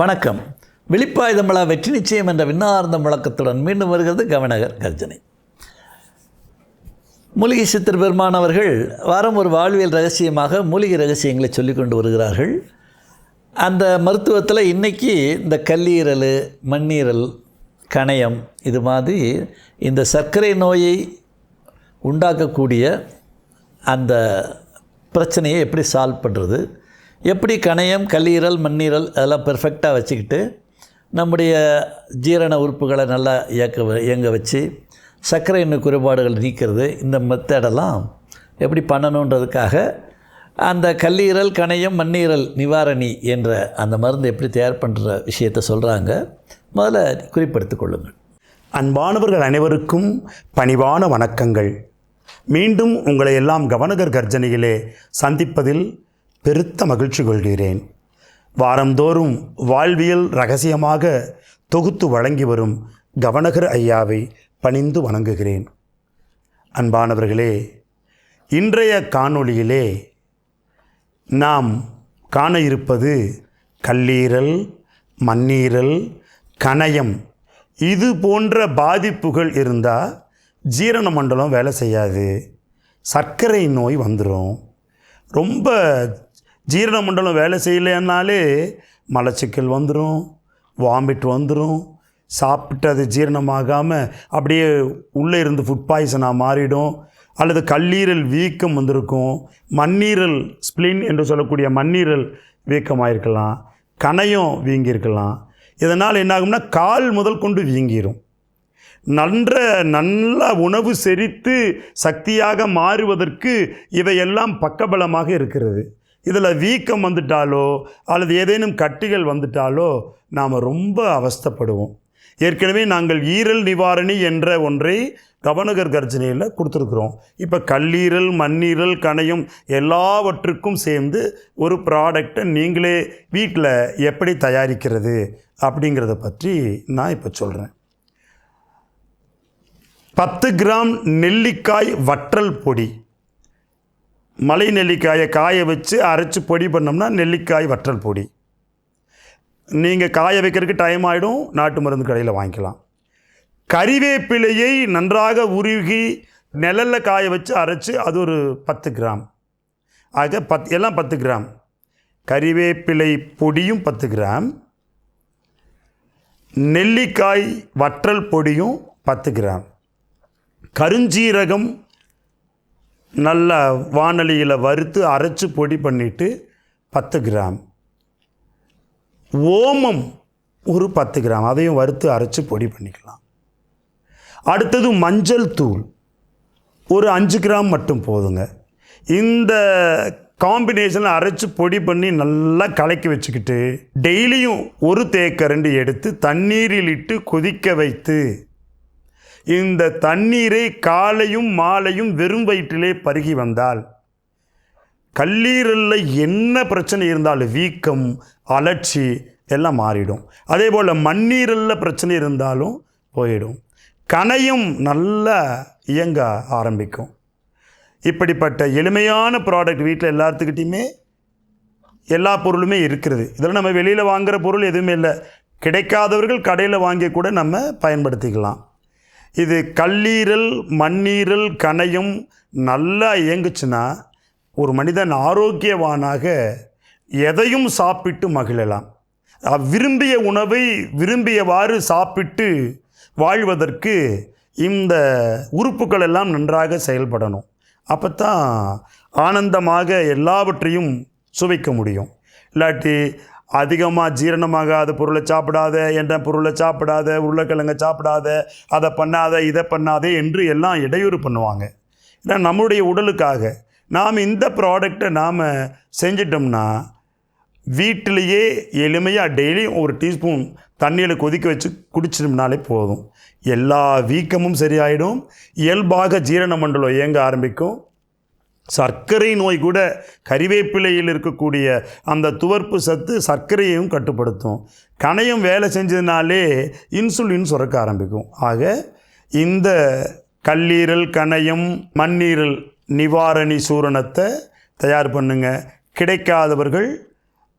வணக்கம். விழிப்பாயுதமலா வெற்றி நிச்சயம் என்ற விண்ணார்ந்த முழக்கத்துடன் மீண்டும் வருகிறது கவனகர் கர்ஜனை. மூலிகை சித்தர் பெருமான் அவர்கள் வாரம் ஒரு வாழ்வியல் ரகசியமாக மூலிகை ரகசியங்களை சொல்லிக்கொண்டு வருகிறார்கள். அந்த மருத்துவத்தில் இன்றைக்கி இந்த கல்லீரல் மண்ணீரல் கணையம் இது மாதிரி இந்த சர்க்கரை நோயை உண்டாக்கக்கூடிய அந்த பிரச்சனையை எப்படி சால்வ் பண்ணுறது எப்படி கணையம் கல்லீரல் மண்ணீரல் அதெல்லாம் பெர்ஃபெக்டாக வச்சுக்கிட்டு நம்முடைய ஜீரண உறுப்புகளை நல்லா இயக்க இயங்க வச்சு சர்க்கரை எண்ணெய் குறைபாடுகள் நீக்கிறது இந்த மெத்தடெல்லாம் எப்படி பண்ணணுன்றதுக்காக அந்த கல்லீரல் கணையம் மண்ணீரல் நிவாரணி என்ற அந்த மருந்து எப்படி தயார் பண்ணுற விஷயத்தை சொல்கிறாங்க முதல்ல குறிப்பெடுத்துக் கொள்ளுங்கள். அன்பானவர்கள் அனைவருக்கும் பணிவான வணக்கங்கள். மீண்டும் உங்களை எல்லாம் கவனகர் கர்ஜனையிலே சந்திப்பதில் பெருத்த மகிழ்ச்சி கொள்கிறேன். வாரந்தோறும் வாழ்வியல் ரகசியமாக தொகுத்து வழங்கி வரும் கவனகர் ஐயாவை பணிந்து வணங்குகிறேன். அன்பானவர்களே இன்றைய காணொளியிலே நாம் காண இருப்பது கல்லீரல் மண்ணீரல் கணையம் இது போன்ற பாதிப்புகள் இருந்தால் ஜீரண மண்டலம் வேலை செய்யாது. சர்க்கரை நோய் வந்துடும் ரொம்ப ஜீரண மண்டலம் வேலை செய்யலைன்னாலே மலச்சிக்கல் வந்துடும் வாமிட் வந்துடும் சாப்பிட்டு அது ஜீரணமாகாமல் அப்படியே உள்ளே இருந்து ஃபுட் பாய்சனாக மாறிடும். அல்லது கல்லீரல் வீக்கம் வந்திருக்கும். மண்ணீரல் ஸ்ப்ளின் என்று சொல்லக்கூடிய மண்ணீரல் வீக்கமாயிருக்கலாம். கணையம் வீங்கியிருக்கலாம். இதனால் என்னாகும்னா கால் முதல் கொண்டு வீங்கிரும். நன்ற நல்ல உணவு செரித்து சக்தியாக மாறுவதற்கு இவையெல்லாம் பக்கபலமாக இருக்கிறது. இதில் வீக்கம் வந்துட்டாலோ அல்லது ஏதேனும் கட்டிகள் வந்துட்டாலோ நாம் ரொம்ப அவஸ்தைப்படுவோம். ஏற்கனவே நாங்கள் ஈரல் நிவாரணி என்ற ஒன்றை கவனகர் கர்ஜனையில் கொடுத்துருக்குறோம். இப்போ கல்லீரல் மண்ணீரல் கணையும் எல்லாவற்றுக்கும் சேர்ந்து ஒரு ப்ராடக்டை நீங்களே வீட்டில் எப்படி தயாரிக்கிறது அப்படிங்கிறத பற்றி நான் இப்போ சொல்கிறேன். பத்து கிராம் நெல்லிக்காய் வற்றல் பொடி. மலை நெல்லிக்காயை காய வச்சு அரைச்சி பொடி பண்ணோம்னா நெல்லிக்காய் வற்றல் பொடி. நீங்கள் காய வைக்கிறதுக்கு டைம் ஆகிடும் நாட்டு மருந்து கடையில் வாங்கிக்கலாம். கறிவேப்பிலையை நன்றாக உருகி நிழலில் காய வச்சு அரைச்சி அது ஒரு பத்து கிராம். ஆக பத் எல்லாம் பத்து கிராம். கறிவேப்பிலை பொடியும் பத்து கிராம். நெல்லிக்காய் வற்றல் பொடியும் பத்து கிராம். கருஞ்சீரகம் நல்ல வானலியில் வறுத்து அரைச்சி பொடி பண்ணிவிட்டு பத்து கிராம். ஓமம் ஒரு பத்து கிராம். அதையும் வறுத்து அரைச்சி பொடி பண்ணிக்கலாம். அடுத்தது மஞ்சள் தூள். ஒரு அஞ்சு கிராம் மட்டும் போதுங்க. இந்த காம்பினேஷனில் அரைச்சி பொடி பண்ணி நல்லா கலக்கி வச்சுக்கிட்டு டெய்லியும் ஒரு தேக்கரண்டி எடுத்து தண்ணீரில் இட்டு கொதிக்க வைத்து இந்த தண்ணீரை காலையும் மாலையும் வெறும் வயிற்றிலே பருகி வந்தால் கல்லீரலில் என்ன பிரச்சனை இருந்தாலும் வீக்கம் அலட்சி எல்லாம் மாறிடும். அதே போல் மண்ணீரலில் பிரச்சனை இருந்தாலும் போயிடும். கணையும் நல்லா இயங்க ஆரம்பிக்கும். இப்படிப்பட்ட எளிமையான ப்ராடக்ட் வீட்டில் எல்லாத்துக்கிட்டையுமே எல்லா பொருளுமே இருக்கிறது. இதில் நம்ம வெளியில் வாங்குகிற பொருள் எதுவுமே இல்லை. கிடைக்காதவர்கள் கடையில் வாங்கி கூட நம்ம பயன்படுத்திக்கலாம். இது கல்லீரல் மண்ணீரல் கணையம் நல்லா இயங்குச்சுன்னா ஒரு மனிதன் ஆரோக்கியவானாக எதையும் சாப்பிட்டு மகிழலாம். விரும்பிய உணவை விரும்பியவாறு சாப்பிட்டு வாழ்வதற்கு இந்த உறுப்புகள் எல்லாம் நன்றாக செயல்படணும். அப்போ தான் ஆனந்தமாக எல்லாவற்றையும் சுவைக்க முடியும். இல்லாட்டி அதிகமாக ஜீரணமாகாத பொருளை சாப்பிடாத என்ற பொருளை சாப்பிடாத உருளைக்கிழங்கை சாப்பிடாத அதை பண்ணாத இதை பண்ணாதே என்று எல்லாம் இடையூறு பண்ணுவாங்க. ஏன்னா நம்முடைய உடலுக்காக நாம் இந்த ப்ராடக்டை நாம் செஞ்சிட்டோம்னா வீட்டிலேயே எளிமையாக டெய்லியும் ஒரு டீஸ்பூன் தண்ணியில் கொதிக்க வச்சு குடிச்சிட்டோம்னாலே போதும். எல்லா வீக்கமும் சரியாயிடும். இயல்பாக ஜீரண மண்டலம் இயங்க ஆரம்பிக்கும். சர்க்கரை நோய் கூட கறிவேப்பிலையில் இருக்கக்கூடிய அந்த துவர்ப்பு சத்து சர்க்கரையையும் கட்டுப்படுத்தும். கணையம் வேலை செஞ்சதுனாலே இன்சுலின் சுரக்க ஆரம்பிக்கும். ஆக இந்த கல்லீரல் கணையம் மண்ணீரல் நிவாரணி சூரணத்தை தயார் பண்ணுங்க. கிடைக்காதவர்கள்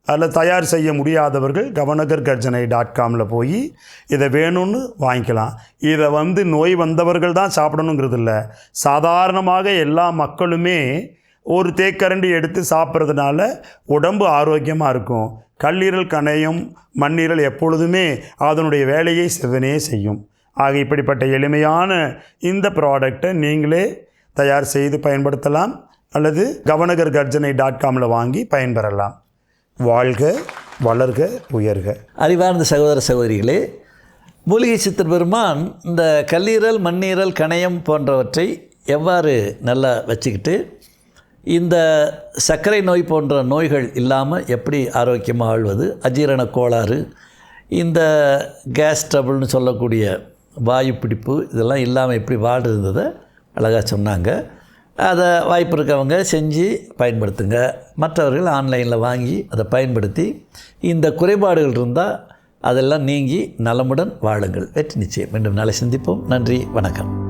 அதில் தயார் செய்ய முடியாதவர்கள் கவனகர் கர்ஜனை டாட் காமில் போய் இதை வேணும்னு வாங்கிக்கலாம். இதை வந்து நோய் வந்தவர்கள் தான் சாப்பிடணுங்கிறது இல்லை சாதாரணமாக எல்லா மக்களுமே ஒரு தேக்கரண்டி எடுத்து சாப்பிட்றதுனால உடம்பு ஆரோக்கியமாக இருக்கும். கல்லீரல் கணையம் மண்ணீரல் எப்பொழுதுமே அதனுடைய வேலையை செவனே செய்யும். ஆக இப்படிப்பட்ட எளிமையான இந்த ப்ராடக்டை நீங்களே தயார் செய்து பயன்படுத்தலாம். அல்லது கவனகர் கர்ஜனை டாட் காமில் வாங்கி பயன்பெறலாம். வாழ்க வளர்க உயர்க. அறிவார்ந்த சகோதர சகோதரிகளே மூலிகை சித்தர் பெருமான் இந்த கல்லீரல் மண்ணீரல் கணையம் போன்றவற்றை எவ்வாறு நல்லா வச்சுக்கிட்டு இந்த சர்க்கரை நோய் போன்ற நோய்கள் இல்லாமல் எப்படி ஆரோக்கியமாக ஆழ்வது அஜீரண கோளாறு இந்த கேஸ் ட்ரபிள்னு சொல்லக்கூடிய வாயு பிடிப்பு இதெல்லாம் இல்லாமல் எப்படி வாழ்றதை அழகாக சொன்னாங்க. அதை வாய்ப்பு இருக்கவங்க செஞ்சு பயன்படுத்துங்க. மற்றவர்கள் ஆன்லைனில் வாங்கி அதை பயன்படுத்தி இந்த குறைபாடுகள் இருந்தால் அதெல்லாம் நீங்கி நலமுடன் வாழுங்கள். வெற்றி நிச்சயம். மீண்டும் நாளை சந்திப்போம். நன்றி. வணக்கம்.